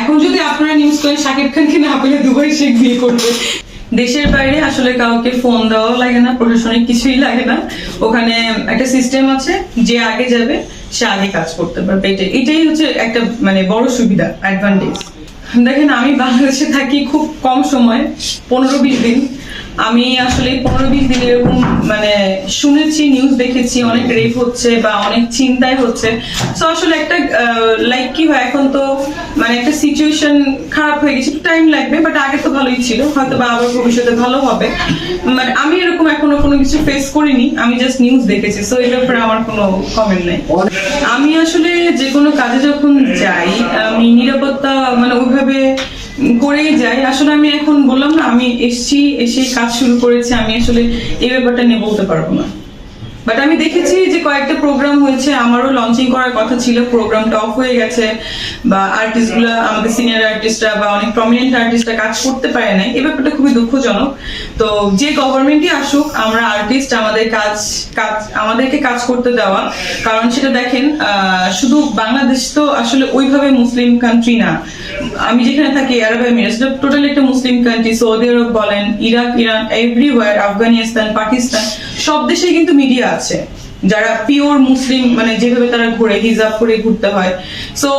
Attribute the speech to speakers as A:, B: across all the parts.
A: এখন যদি আপনারা নিউজ করেন শাকিব খানকে না পেলে দুবাই শেখ বিয়ে করবে। দেশের বাইরে আসলে কাউকে ফোন দেওয়াও লাগে না, প্রশাসনিক কিছুই লাগে না। ওখানে একটা সিস্টেম আছে, যে আগে যাবে, সে আগে কাজ করতে পারবে। এটাই এটাই হচ্ছে একটা মানে বড় সুবিধা অ্যাডভান্টেজ দেখেন, আমি বাংলাদেশে থাকি খুব কম সময়, পনেরো বিশ দিন। আমি আসলে পনেরো বিশ দিন এরকম মানে শুনেছি নিউজ দেখেছি, অনেক রেপ হচ্ছে বা অনেক চিন্তায় হচ্ছে। তো আসলে একটা লাইক কি হয়, এখন তো মানে একটা সিচুয়েশন খারাপ হয়ে গেছে টাইম লাগবে বাট আগে তো ভালোই ছিল হয়তো বা আবার ভবিষ্যতে ভালো হবে। মানে আমি এরকম এখনও কোনো কিছু ফেস করিনি, আমি জাস্ট নিউজ দেখেছি সো এই ব্যাপারে আমার কোনো কমেন্ট নেই। আমি আসলে যে কোনো কাজে যখন যাই, আমি নিরাপত্তা মানে ওইভাবে করেই যাই। আসলে আমি এখন বললাম না, আমি এসছি এসে কাজ শুরু করেছি, আমি আসলে এই ব্যাপারটা নিয়ে বলতে পারব না। বাট আমি দেখেছি যে কয়েকটা প্রোগ্রাম হয়েছে, আমারও লঞ্চিং করার কথা ছিল প্রোগ্রামটা অফ হয়ে গেছে, বা আর্টিস্টগুলা আমাদের সিনিয়র আর্টিস্টরা বা অনেক প্রমিনেন্ট আর্টিস্টরা কাজ করতে পারে না এই ব্যাপারটা খুবই দুঃখজনক। তো যে গভর্নমেন্টই আসুক, আমরা আর্টিস্ট আমাদের কাজ কাজ, আমাদেরকে কাজ করতে দেওয়া, কারণ সেটা দেখেন শুধু বাংলাদেশ তো আসলে ওইভাবে মুসলিম কান্ট্রি না। আমি যেখানে থাকি আরব এমিরেটস টোটালি একটা মুসলিম কান্ট্রি সৌদি আরব বলেন Iraq Iran everywhere Afghanistan Pakistan সব দেশে কিন্তু মিডিয়া আছে যারা পিওর মুসলিম মানে যেভাবে তারা ঘুরে, হিজাব করে ঘুরতে হয়। সো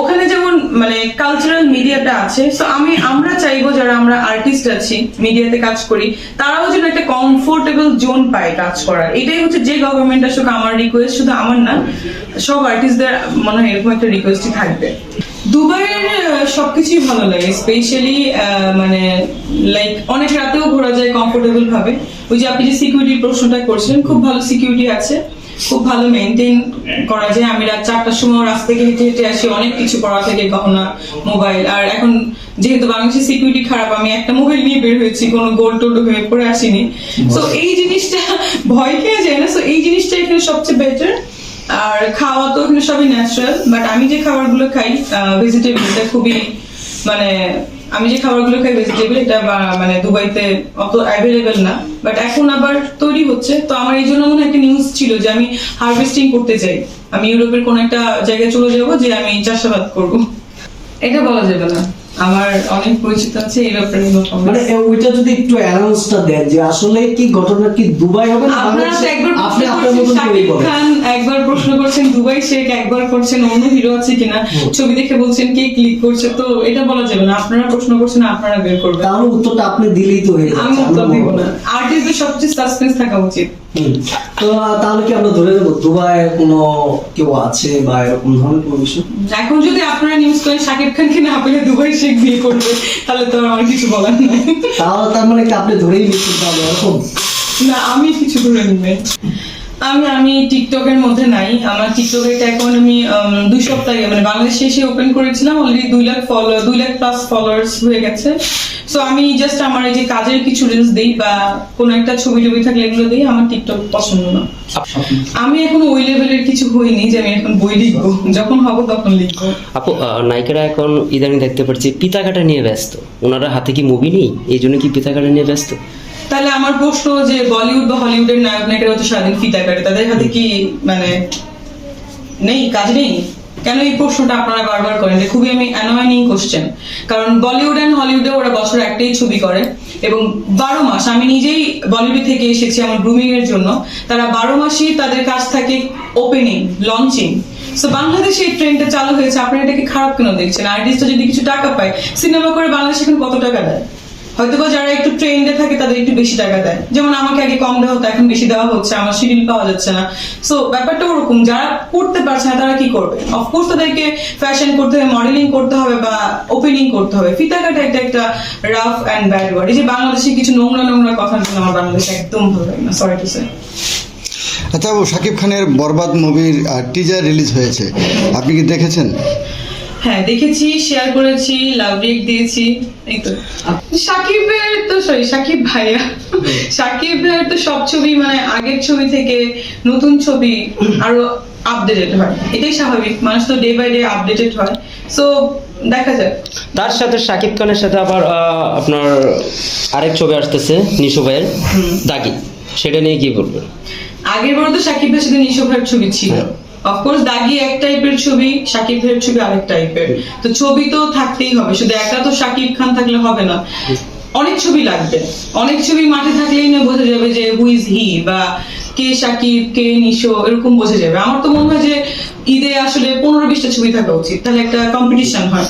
A: ওখানে যেমন মানে কালচারাল মিডিয়াটা আছে সো আমি, আমরা চাইব যারা আমরা আর্টিস্ট আছি মিডিয়াতে কাজ করি, তারাও যেন একটা কমফোর্টেবল জোন পায় কাজ করার। এটাই হচ্ছে যে গভর্নমেন্ট আসলে আমার রিকোয়েস্ট শুধু আমার না, সব আর্টিস্টদের মনে হয় এরকম একটা রিকোয়েস্টই থাকবে। দুবাইয়ের সবকিছুই ভালো লাগে স্পেশালি মানে লাইক অনেক রাতেও ঘোরা যায় কমফোর্টেবল ভাবে। ওই যে আপনি যে সিকিউরিটির প্রশ্নটা করছিলেন খুব ভালো সিকিউরিটি আছে খুব ভালো মেনটেন করা যায়। আমি রাত চারটার সময় রাস্তা থেকে হেঁটে হেঁটে আসি অনেক কিছু পড়া থেকে গহনা মোবাইল আর এখন যেহেতু বাংলাদেশের সিকিউরিটি খারাপ আমি একটা মোবাইল নিয়ে বের হয়েছি কোনো গোল টোল হয়ে পড়ে আসিনি। তো এই জিনিসটা ভয় খেয়ে যায় না? তো এই জিনিসটা এখানে সবচেয়ে বেটার আর খাওয়া তো এখানে সবই ন্যাচারাল বাট আমি যে খাবারগুলো খাই ভেজিটেবল এটা খুবই মানে আমি যে খাবারগুলো খাই ভেজিটেবল এটা মানে দুবাইতে অত অ্যাভেলেবেল না বাট এখন আবার তৈরি হচ্ছে, তো আমার এই জন্য মনে একটা নিউজ ছিল যে আমি হারভেস্টিং করতে চাই। আমি ইউরোপের কোন একটা জায়গায় চলে যাব যে আমি চাষাবাদ করব। এটা বলা যাবে না। আমার অনেক পরিচিত আছে এই ব্যাপারে
B: মানে ওইটা যদি একটু অ্যানাউন্সটা দেন যে আসলে কি ঘটনা কি দুবাই হবে না
A: আপনারা তো
B: বাংলাদেশে?
A: একবার
B: আপনি আপনার মতন তৈরি
A: খান একবার প্রশ্ন করছেন দুবাই শেখ একবার করছেন অন্য হিরো আছে কিনা ছবি দেখে বলছেন কে ক্লিক করছে তো এটা বলা যাবে না। আপনারা প্রশ্ন করছেন আপনারা বের করবেন।
B: তাহলে উত্তরটা আপনি দিলেই তো হয়ে
A: আমি উত্তর দিব না। আর্টিস্টের সবচেয়ে সাসপেন্স থাকা উচিত।
B: তো তাহলে কি আমরা ধরে নেব দুবাই কোনো কেউ আছে বা এরকম ধরনের কোনো বিষয়?
A: এখন যদি আপনারা নিউজ করেন শাকিব খানকে না পেলে দুবাই শেখ বিয়ে করবে তাহলে তো আমার কিছু বলার নাই।
B: তাহলে তার মানে কি আপনি ধরেই নিচ্ছেন তাহলে এরকম?
A: না আমি কিছু ধরে নিবে আমি আমি টিকটকের মধ্যে নাই। আমার টিকটকের এখন আমি দুই সপ্তাহ মানে বাংলাদেশে এসে ওপেন করেছিলাম অলরেডি দুই লাখ ফলোয়ার দুই লাখ প্লাস ফলোয়ার্স হয়ে গেছে। সো আমি জাস্ট আমার এই যে কাজের কিছু রিলস দিই বা কোনো একটা ছবি টবি থাকলে এগুলো দিই, আমার টিকটক পছন্দ না। আমি এখন ওই লেভেলের কিছু হইনি যে আমি এখন বই লিখব। যখন হব তখন লিখব।
C: আপু নায়িকারা এখন ইদানিং দেখতে পাচ্ছি পিতাকাটা নিয়ে ব্যস্ত। ওনারা হাতে কি মুভি নেই? এই জন্য কি পিতাকাটা নিয়ে ব্যস্ত?
A: তাহলে আমার প্রশ্ন যে বলিউড বা হলিউডের নায়ক নায়িকারা হচ্ছে সারাদিন ফিতা কাটে, তাদের হাতে কি মানে নেই, কাজ নেই? কেন এই প্রশ্নটা আপনারা বারবার করেন? যে খুবই আমি অ্যানোয়াইনিং কোশ্চেন কারণ বলিউড অ্যান্ড হলিউডে ওরা বছর একটাই ছবি করে এবং বারো মাস, আমি নিজেই বলিউড থেকে এসেছি আমার গ্রুমিং এর জন্য, তারা বারো মাসই তাদের কাজ থাকে ওপেনিং লঞ্চিং সো বাংলাদেশে এই ট্রেন্ডটা চালু হয়েছে, আপনারা এটাকে খারাপ কেন দেখছেন? আর্টিস্ট যদি কিছু টাকা পায় সিনেমা করে বাংলাদেশ এখন কত টাকা দেয়? হয়তোবা যারা একটু ট্রেন্ডে থাকে, তাদের একটু বেশি টাকা দেয়। যেমন আমাকে আগে কম দেওয়া হতো, এখন বেশি দেওয়া হচ্ছে, আমার শিডিউল পাওয়া যাচ্ছে না। সো ব্যাপারটা ওরকম, যারা করতে পারছে না, তারা কি করবে? অফকোর্স তাদেরকে ফ্যাশন করতে হবে মডেলিং করতে হবে বা ওপেনিং করতে হবে। ফিতা কাটা এটা একটা রাফ অ্যান্ড ব্যাড ওয়ার্ড এই যে বাংলাদেশে কিছু নোংরা নোংরা কথা শুনে আমার বাংলাদেশে একদম ভালো লাগে না। সরি টু সে
D: আচ্ছা ও শাকিব খানের বরবাদ মুভির টিজার রিলিজ হয়েছে। আপনি কি দেখেছেন?
A: হ্যাঁ দেখেছি শেয়ার করেছি লাভ রিয়েক্ট দিয়েছি এই তো। সাকিবের তো সরি সাকিব ভাইয়া। সাকিব ভাইয়ের তো সব ছবি মানে আগের ছবি থেকে নতুন ছবি আরও আপডেটেড হয়। এটাই স্বাভাবিক মানুষ তো ডে বাই ডে আপডেটেড হয়। সো দেখা যাক।
C: তার সাথে শাকিব খানের সাথে আবার আপনার আরেক ছবি আসতেছে নিশো ভাইয়ের দাগি। সেটা নিয়ে কি বলবেন?
A: আগের বড় তো সাকিব ভাইয়ের সাথে নিশো ভাইয়ের ছবি ছিল। অফকোর্স দাগি এক টাইপের ছবি শাকিব খানের ছবি আরেক টাইপের তো ছবি তো থাকতেই হবে, শুধু একটা তো শাকিব খান থাকলে হবে না। অনেক ছবি লাগবে। অনেক ছবি মাঠে থাকলেই না বোঝা যাবে যে হু হি বা কে শাকিব কে নিশো এরকম বোঝা যাবে। আমার তো মনে হয় যে ঈদে আসলে পনেরো বিশটা ছবি থাকা উচিত। তাহলে একটা কম্পিটিশন হয়।